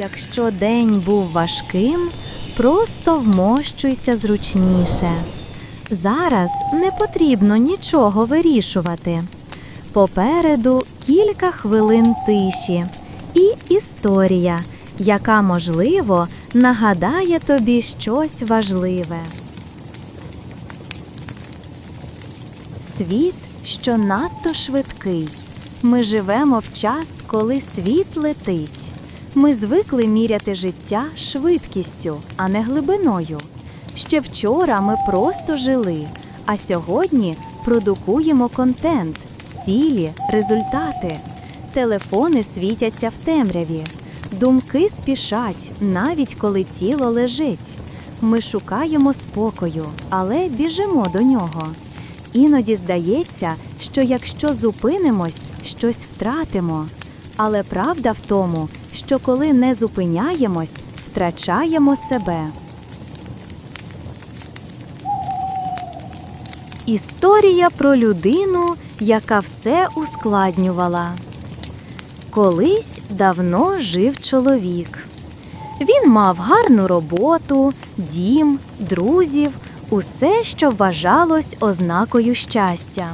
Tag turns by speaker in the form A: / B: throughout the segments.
A: Якщо день був важким, просто вмощуйся зручніше. Зараз не потрібно нічого вирішувати. Попереду кілька хвилин тиші і історія, яка, можливо, нагадає тобі щось важливе. Світ, що надто швидкий. Ми живемо в час, коли світ летить. Ми звикли міряти життя швидкістю, а не глибиною. Ще вчора ми просто жили, а сьогодні продукуємо контент, цілі, результати. Телефони світяться в темряві. Думки спішать, навіть коли тіло лежить. Ми шукаємо спокою, але біжимо до нього. Іноді здається, що якщо зупинимось, щось втратимо. Але правда в тому, що коли не зупиняємось, втрачаємо себе. Історія про людину, яка все ускладнювала. Колись давно жив чоловік. Він мав гарну роботу, дім, друзів, усе, що вважалось ознакою щастя.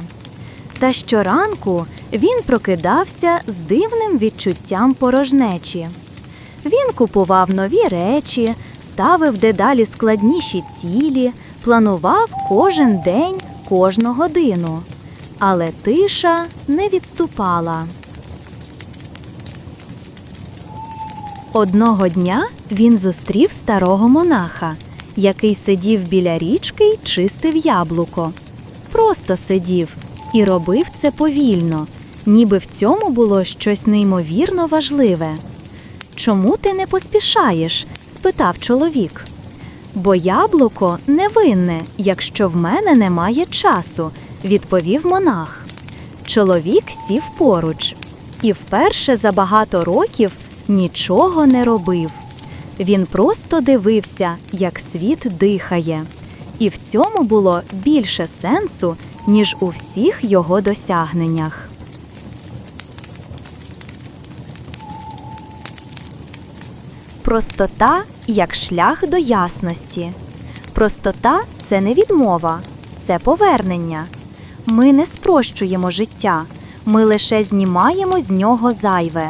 A: Та щоранку він прокидався з дивним відчуттям порожнечі. Він купував нові речі, ставив дедалі складніші цілі, планував кожен день, кожну годину. Але тиша не відступала. Одного дня він зустрів старого монаха, який сидів біля річки й чистив яблуко. Просто сидів і робив це повільно, ніби в цьому було щось неймовірно важливе. Чому ти не поспішаєш? спитав чоловік. Бо яблуко невинне, якщо в мене немає часу, відповів монах. Чоловік сів поруч і вперше за багато років нічого не робив. Він просто дивився, як світ дихає, і в цьому було більше сенсу, ніж у всіх його досягненнях. Простота як шлях до ясності. Простота це не відмова, це повернення. Ми не спрощуємо життя, ми лише знімаємо з нього зайве.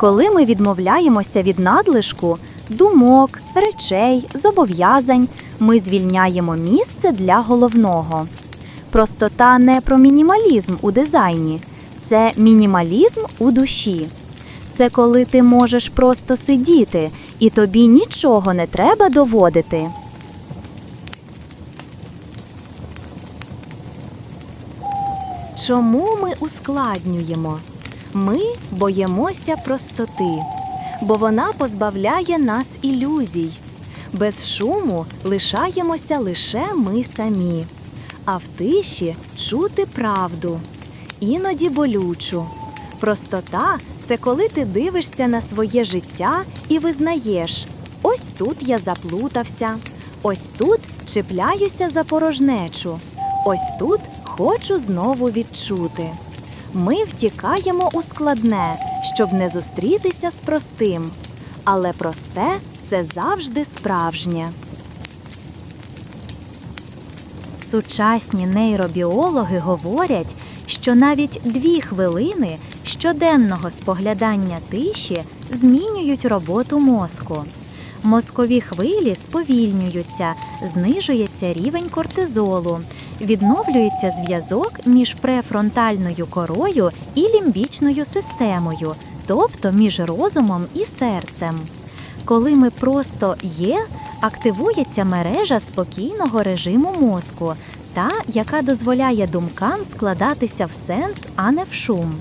A: Коли ми відмовляємося від надлишку, думок, речей, зобов'язань, ми звільняємо місце для головного. Простота не про мінімалізм у дизайні, це мінімалізм у душі. Це коли ти можеш просто сидіти, і тобі нічого не треба доводити. Чому ми ускладнюємо? Ми боїмося простоти, бо вона позбавляє нас ілюзій. Без шуму лишаємося лише ми самі, а в тиші чути правду, іноді болючу. Простота це коли ти дивишся на своє життя і визнаєш: ось тут я заплутався, ось тут чіпляюся за порожнечу, ось тут хочу знову відчути. Ми втікаємо у складне, щоб не зустрітися з простим. Але просте це завжди справжнє. Сучасні нейробіологи говорять, що навіть дві хвилини щоденного споглядання тиші змінюють роботу мозку. Мозкові хвилі сповільнюються, знижується рівень кортизолу, відновлюється зв'язок між префронтальною корою і лімбічною системою, тобто між розумом і серцем. Коли ми просто є, активується мережа спокійного режиму мозку, та яка дозволяє думкам складатися в сенс, а не в шум.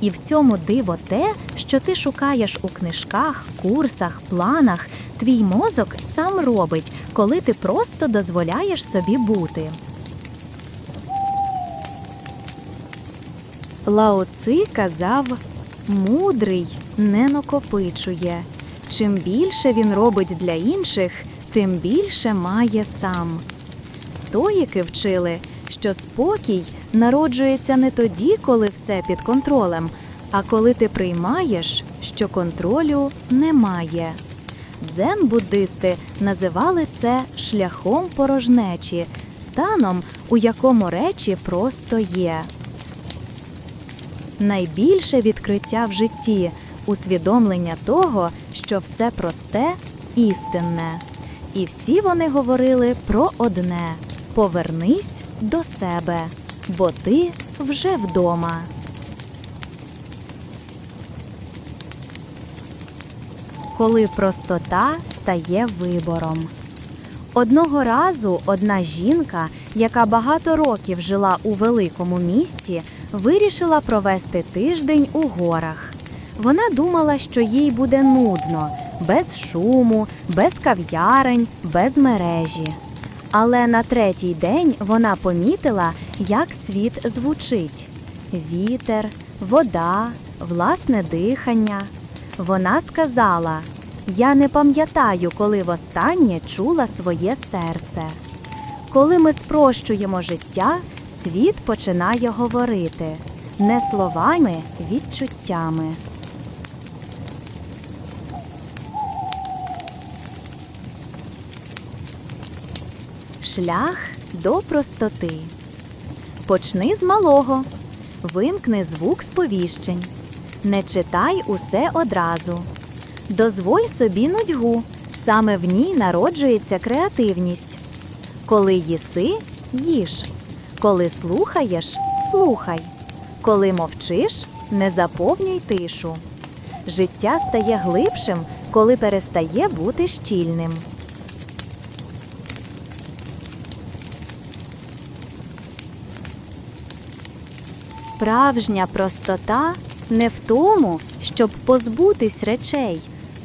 A: І в цьому диво те, що ти шукаєш у книжках, курсах, планах, твій мозок сам робить, коли ти просто дозволяєш собі бути. Лао Ци казав: мудрий не накопичує. Чим більше він робить для інших, тим більше має сам. Стоїки вчили, що спокій народжується не тоді, коли все під контролем, а коли ти приймаєш, що контролю немає. Дзен-буддисти називали це шляхом порожнечі, станом, у якому речі просто є. Найбільше відкриття в житті усвідомлення того, що все просте істинне. І всі вони говорили про одне: повернись до себе, бо ти вже вдома. Коли простота стає вибором. Одного разу одна жінка, яка багато років жила у великому місті, вирішила провести тиждень у горах. Вона думала, що їй буде нудно, без шуму, без кав'ярень, без мережі. Але на третій день вона помітила, як світ звучить: вітер, вода, власне дихання. Вона сказала: Я не пам'ятаю, коли востаннє чула своє серце. Коли ми спрощуємо життя, світ починає говорити не словами, відчуттями. Шлях до простоти. Почни з малого. Вимкни звук сповіщень. Не читай усе одразу. Дозволь собі нудьгу. Саме в ній народжується креативність. Коли їси, їж. Коли слухаєш, слухай. Коли мовчиш, не заповнюй тишу. Життя стає глибшим, коли перестає бути щільним. Справжня простота не в тому, щоб позбутись речей,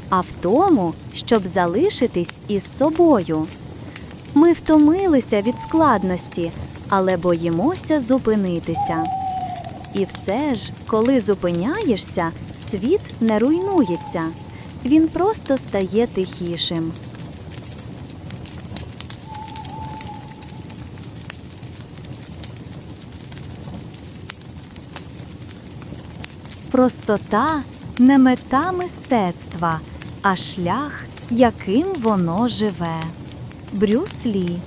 A: а в тому, щоб залишитись із собою. Ми втомилися від складності, але боїмося зупинитися. І все ж, коли зупиняєшся, світ не руйнується, він просто стає тихішим. Простота не мета мистецтва, а шлях, яким воно живе. Брюс Лі